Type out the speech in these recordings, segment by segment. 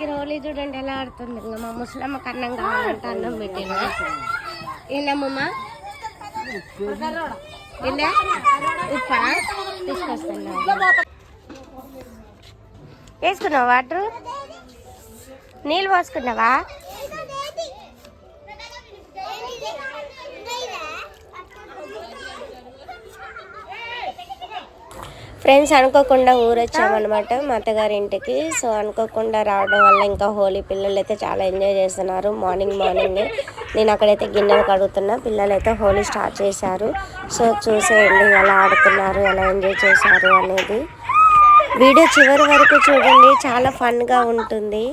దగ్గర హోలీ చూడండి ఎలా ఆడుతుంది. ఇంకా మా ముసలమ్మ కన్నం కావాలంటే అన్నం పెట్టిన. ఏంటమ్మమ్మ ఉప్ప? తీసుకొస్తున్నా వేసుకున్నావా వాటర్? నీళ్ళు పోసుకున్నావా? ఫ్రెండ్స్ అనుకోకుండా ఊరొచ్చామన్నమాట మా అత్తగారి ఇంటికి సో అనుకోకుండా రావడం వల్ల ఇంకా హోలీ పిల్లలు అయితే చాలా ఎంజాయ్ చేస్తున్నారు. Morning morning. నేను అక్కడైతే గిన్నెలు కడుగుతున్నా. పిల్లలు అయితే హోలీ స్టార్ట్ చేశారు. సో చూసేయండి ఎలా ఆడుతున్నారు ఎలా ఎంజాయ్ చేశారు అనేది. వీడియో చివరి వరకు చూడండి. చాలా ఫన్గా ఉంటుంది.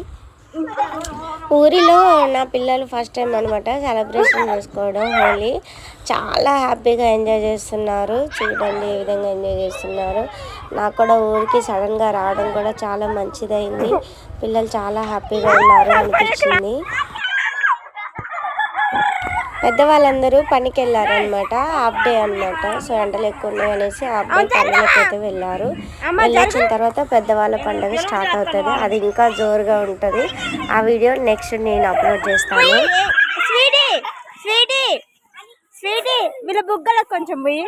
ఊరిలో నా పిల్లలు ఫస్ట్ టైం అనమాట సెలబ్రేషన్ చేసుకోవడం హోలీ. చాలా హ్యాపీగా ఎంజాయ్ చేస్తున్నారు. చూడండి ఏ విధంగా ఎంజాయ్ చేస్తున్నారు. నాకు కూడా ఊరికి సడన్గా రావడం కూడా చాలా మంచిదైంది. పిల్లలు చాలా హ్యాపీగా ఉన్నారు అనిపించింది. పెద్దవాళ్ళందరూ పనికి వెళ్ళారనమాట హాఫ్ డే అనమాట సో ఎండలు ఎక్కువ ఉన్నాయి అనేసి హాఫ్ డే పనులకు అయితే వెళ్ళారు వెళ్ళొచ్చిన తర్వాత పెద్దవాళ్ళ పండుగ స్టార్ట్ అవుతుంది. అది ఇంకా జోరుగా ఉంటుంది. ఆ వీడియో నెక్స్ట్ నేను అప్లోడ్ చేస్తాను. స్వీటీ స్వీటీ స్వీటీ వీళ్ళ బుగ్గలకు కొంచెం పోయి.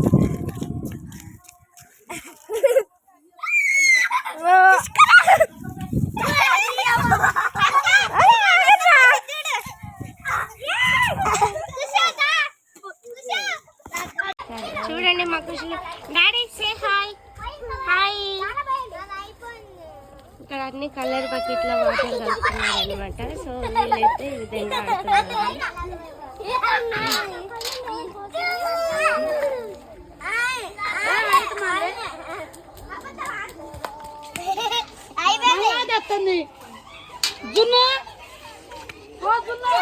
చూడండి మా ఖుషులు డాడీ సే హాయ్ హాయ్ ఇక్కడ అన్ని కలర్ బకెట్లో వాటర్ కలుపుతున్నారు అనమాట సో వీళ్ళైతే ఈ విధంగా ఆడుతున్నారు జున్ను ఓ జున్ను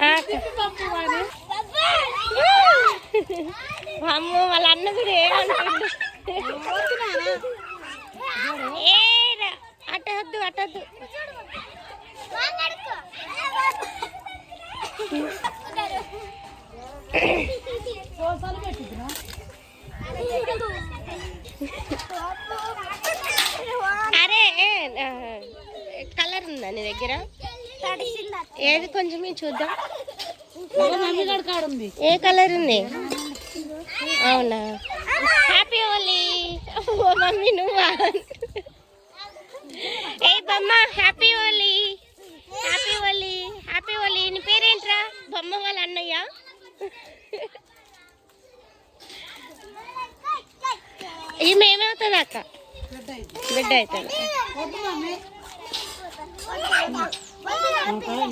ఆ, అమ్మో వాళ్ళ అన్న కూడా ఏమంటుండు ఏ రా, అటొద్దు అటొద్దు అరే కలర్ ఉందా నీ దగ్గర? ఏది కొంచెం చూద్దాం. ఏ కలర్ ఉంది? అవునా? హ్యాపీ హోలీ ఓ మమ్మీ నువ్వా? ఏ బొమ్మ happy Holi happy Holi happy Holi నీ పేరేంట్రా? బొమ్మ వాళ్ళ అన్నయ్య. ఈమె ఏమవుతుంది అక్క బిడ్డ అవుతుంది.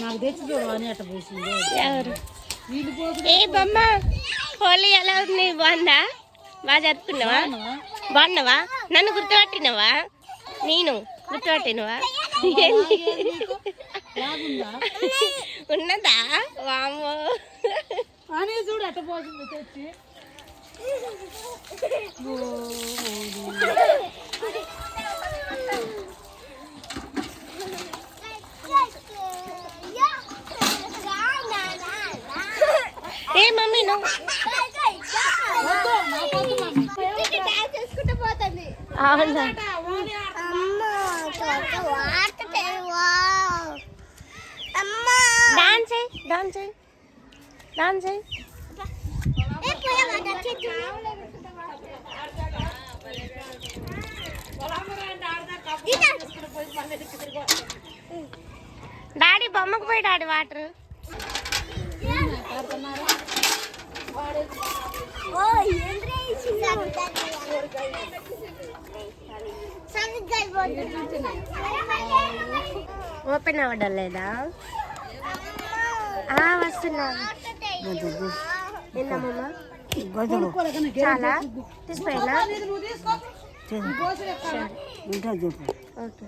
నాకు తెచ్చి చూడు అని అట్ట పోసింది. ఎవరు? వీళ్ళు పోసి ఏ బొమ్మ హోలీ ఎలా ఉంది? బాగుందా? బాగా జరుపుకున్నావా బాగున్నావా? నన్ను గుర్తుపట్టినవా? నేను గుర్తుపట్టినవా? ఉన్నదా? వామో చూడు అట్ట పోసింది తెచ్చి. ఏ మమ్మీ నువ్వు వద్దు నా పొద్దు మమ్మీ అవునా డాన్స్ డాన్స్ డాన్స్ డాడీ బొమ్మకు పోయి డాడీ వాటర్. ఓపెన్ అవ్వడం లేదా? వస్తున్నా. చాలా. ఓకే.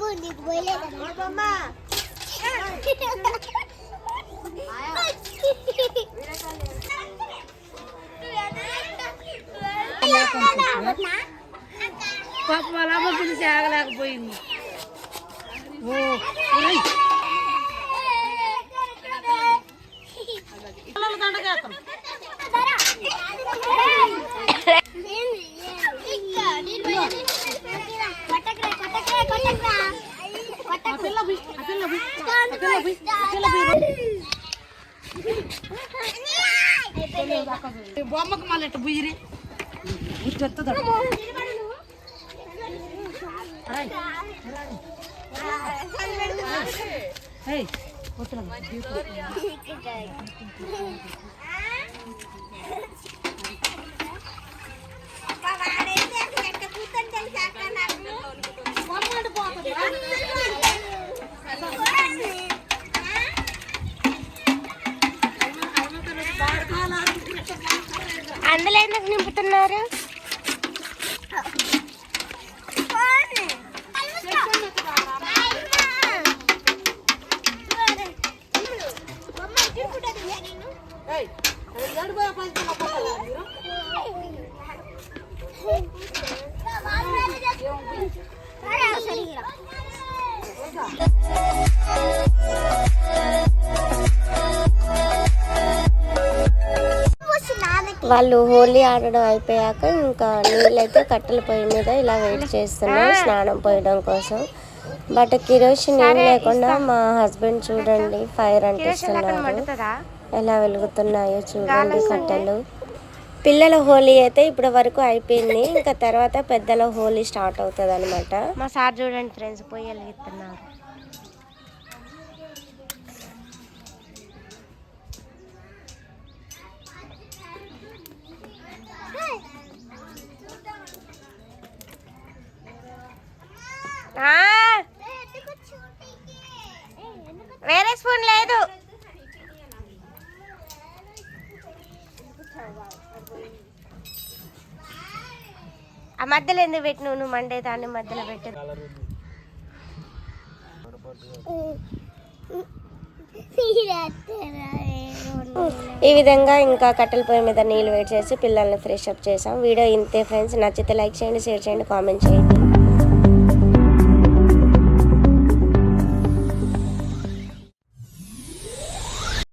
బాబు నీకు పోయలేదా పాప వాళ్ళ ఆగలేకపోయింది ఓ ఒరేయ్. పిల్లల దండకేస్తాం ఆ పిల్ల పోయి, ఆ పిల్ల పోయి, ఆ పిల్ల పోయి, ఆ పిల్ల పోయి. ఈ బొమ్మకు మళ్ళీ ఎట్ట బుయ్యిరి. ఎత్తుతాడు ఏయ్ వస్తున్నాం అందులో ఎందుకు నింపుతున్నారు ఏయ్ ఏడు ఎందుకు నింపుతున్నారు Thank you. వాళ్ళు హోలీ ఆడడం అయిపోయాక ఇంకా నీళ్ళైతే కట్టెల పొయ్యి మీద ఇలా వెయిట్ చేస్తున్నాం స్నానం పోయడం కోసం. బట్ కిరోసిన్ ఏం లేకుండా మా హస్బెండ్ చూడండి ఫైర్ అంటిస్తున్నారు. ఎలా వెలుగుతున్నాయో చూడండి కట్టెలు. పిల్లల హోలీ అయితే ఇప్పటి వరకు అయిపోయింది. ఇంకా తర్వాత పెద్దల హోలీ స్టార్ట్ అవుతుంది అనమాట మా సార్ చూడండి ఫ్రెండ్స్ పోయి వెలిగిస్తున్నారు వేరే స్పూన్ లేదు ఆ మధ్యలో ఎందుకు పెట్టినావు నువ్వు మండే దాన్ని మధ్యలో పెట్టు ఈ విధంగా ఇంకా కట్టెల పొయ్యి మీద నీళ్ళు వేడి చేసి పిల్లల్ని ఫ్రెష్ అప్ చేసాం. వీడియో ఇంతే ఫ్రెండ్స్. నచ్చితే లైక్ చేయండి షేర్ చేయండి కామెంట్ చేయండి.